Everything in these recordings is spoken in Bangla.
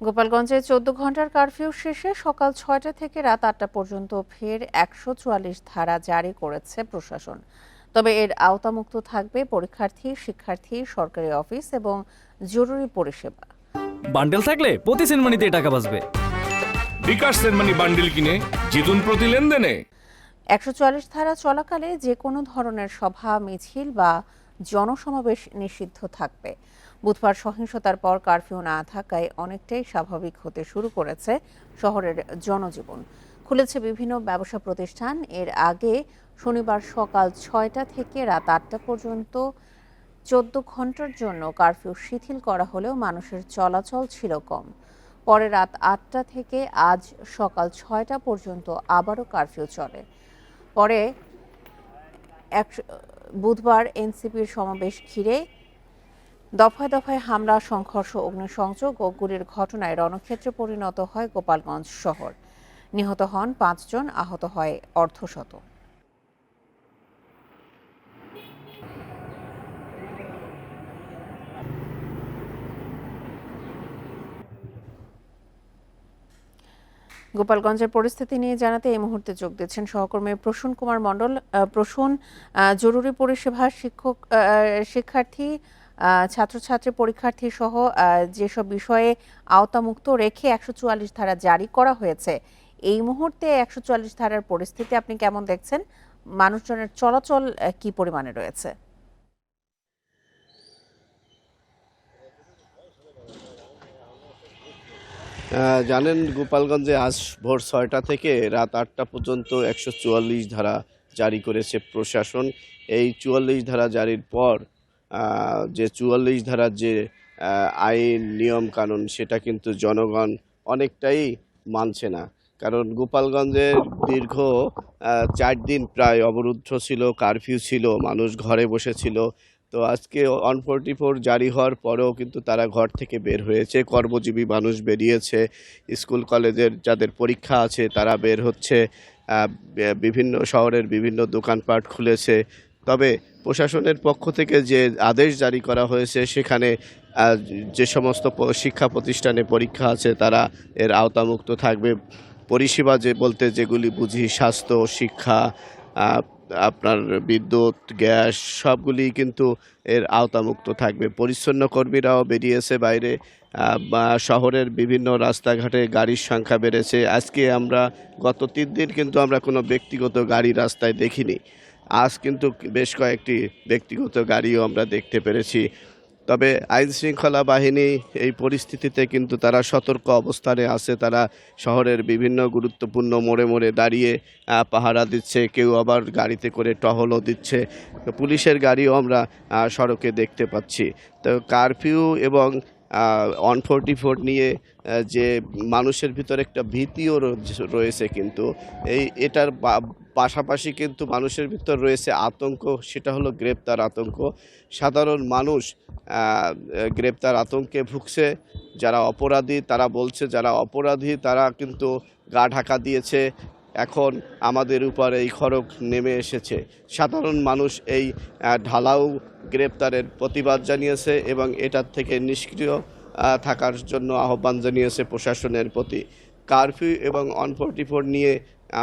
গোপালগঞ্জে চোদ্দ ঘণ্টার কারফিউ শেষে সকাল ছয়টা থেকে রাত আটটা পর্যন্ত ফের একশো চুয়াল্লিশ ধারা জারি করেছে প্রশাসন। তবে এর আওতামুক্ত থাকবে পরীক্ষার্থী শিক্ষার্থী সরকারি অফিস এবং জরুরি পরিষেবা। বান্ডেল থাকলে প্রতি সেনমানিতে টাকা বাঁচবে। বিকাশ সেনমানি বান্ডিল কিনে জিতুন প্রতি লেনদেনে। একশো চুয়াল্লিশ ধারা চলাকালে যে কোনো ধরনের সভা, মিছিল বা জনসমাবেশ নিষিদ্ধ থাকবে। বুধবার সহিংসতার পর কারফিউ না থাকায় অনেকটাই স্বাভাবিক হতে শুরু করেছে শহরের জনজীবন। খুলেছে বিভিন্ন ব্যবসা প্রতিষ্ঠান। এর আগে শনিবার সকাল ছয়টা থেকে রাত আটটা পর্যন্ত চোদ্দ ঘণ্টার জন্য কারফিউ শিথিল করা হলেও মানুষের চলাচল ছিল কম। পরে রাত আটটা থেকে আজ সকাল ছয়টা পর্যন্ত আবারও কারফিউ চলে। পরে এক বুধবার এনসিপির সমাবেশ ঘিরে দফায় দফায় হামলা, সংঘর্ষ, অগ্নিসংযোগ ও গুলির ঘটনায় রণক্ষেত্রে পরিণত হয় গোপালগঞ্জ শহর। নিহত হন পাঁচজন, আহত হয় অর্ধশত। গোপালগঞ্জের পরিস্থিতি নিয়ে জানাতে এই মুহূর্তে যোগ দিচ্ছেন সহকর্মী প্রসূন কুমার মণ্ডল। প্রসূন জরুরি পরিষেবা শিক্ষক শিক্ষার্থী ছাত্রছাত্রী, পরীক্ষার্থী সহ যেসব বিষয়ে আওতামুক্ত রেখে একশো চুয়াল্লিশ ধারা জারি করা হয়েছে, এই মুহূর্তে একশো চুয়াল্লিশ ধারার পরিস্থিতি আপনি কেমন দেখছেন? মানুষজনের চলাচল কি পরিমাণে রয়েছে? জানেন গোপালগঞ্জে আজ ভোর ছয়টা থেকে রাত আটটা পর্যন্ত একশো চুয়াল্লিশ ধারা জারি করেছে প্রশাসন। এই চুয়াল্লিশ ধারা জারির পর যে চুয়াল্লিশ ধারার যে আইন, নিয়ম, কানুন, সেটা কিন্তু জনগণ অনেকটাই মানছে না। কারণ গোপালগঞ্জের দীর্ঘ চার দিন প্রায় অবরুদ্ধ ছিল, কারফিউ ছিল, মানুষ ঘরে বসেছিল তো আজকে ওয়ান ফোরটি ফোর জারি হওয়ার পরেও কিন্তু তারা ঘর থেকে বের হয়েছে। কর্মজীবী মানুষ বেরিয়েছে। স্কুল, কলেজের যাদের পরীক্ষা আছে, তারা বের হচ্ছে। বিভিন্ন শহরের বিভিন্ন দোকানপাট খুলেছে। তবে প্রশাসনের পক্ষ থেকে যে আদেশ জারি করা হয়েছে, সেখানে যে সমস্ত শিক্ষা প্রতিষ্ঠানে পরীক্ষা আছে, তারা এর আওতামুক্ত থাকবে। পরিষেবা যে বলতে যেগুলি বুঝি, স্বাস্থ্য, শিক্ষা আপনার বিদ্যুৎ, গ্যাস সবগুলি কিন্তু এর আওতামুক্ত থাকবে। পরিচ্ছন্ন কর্মীরাও বেরিয়েছে বাইরে বা শহরের বিভিন্ন রাস্তাঘাটে গাড়ির সংখ্যা বেড়েছে। আজকে আমরা, গত তিন দিন কিন্তু আমরা কোনো ব্যক্তিগত গাড়ি রাস্তায় দেখিনি। আজ কিন্তু বেশ কয়েকটি ব্যক্তিগত গাড়িও আমরা দেখতে পেরেছি। তবে আইন শৃঙ্খলা বাহিনী এই পরিস্থিতিতে কিন্তু তারা সতর্ক অবস্থানে আছে। তারা শহরের বিভিন্ন গুরুত্বপূর্ণ মোড়ে মোড়ে দাঁড়িয়ে পাহারা দিচ্ছে। কেউ আবার গাড়িতে করে টহলও দিচ্ছে। পুলিশের গাড়িও আমরা সড়কে দেখতে পাচ্ছি। তো কারফিউ এবং অন ফোরটি ফোর নিয়ে যে মানুষের ভিতরে একটা ভীতিও রয়েছে কিন্তু। এই, এটার পাশাপাশি কিন্তু মানুষের ভিতর রয়েছে আতঙ্ক, সেটা হলো গ্রেপ্তার আতঙ্ক। সাধারণ মানুষ গ্রেপ্তার আতঙ্কে ভুগছে, যারা অপরাধী, তারা বলছে যারা অপরাধী, তারা কিন্তু গা ঢাকা দিয়েছে। এখন আমাদের উপর এই খড়ক নেমে এসেছে। সাধারণ মানুষ এই ঢালাও গ্রেপ্তারের প্রতিবাদ জানিয়েছে এবং এটার থেকে নিষ্ক্রিয় থাকার জন্য আহ্বান জানিয়েছে প্রশাসনের প্রতি। কারফিউ এবং অন ফোরটি ফোর নিয়ে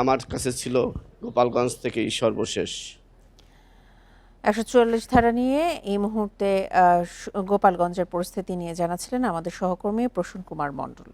আমার কাছে ছিল গোপালগঞ্জ থেকেই সর্বশেষ। একশো চুয়াল্লিশ ধারা নিয়ে এই মুহূর্তে গোপালগঞ্জের পরিস্থিতি নিয়ে জানাচ্ছিলেন আমাদের সহকর্মী প্রসূন কুমার মণ্ডল।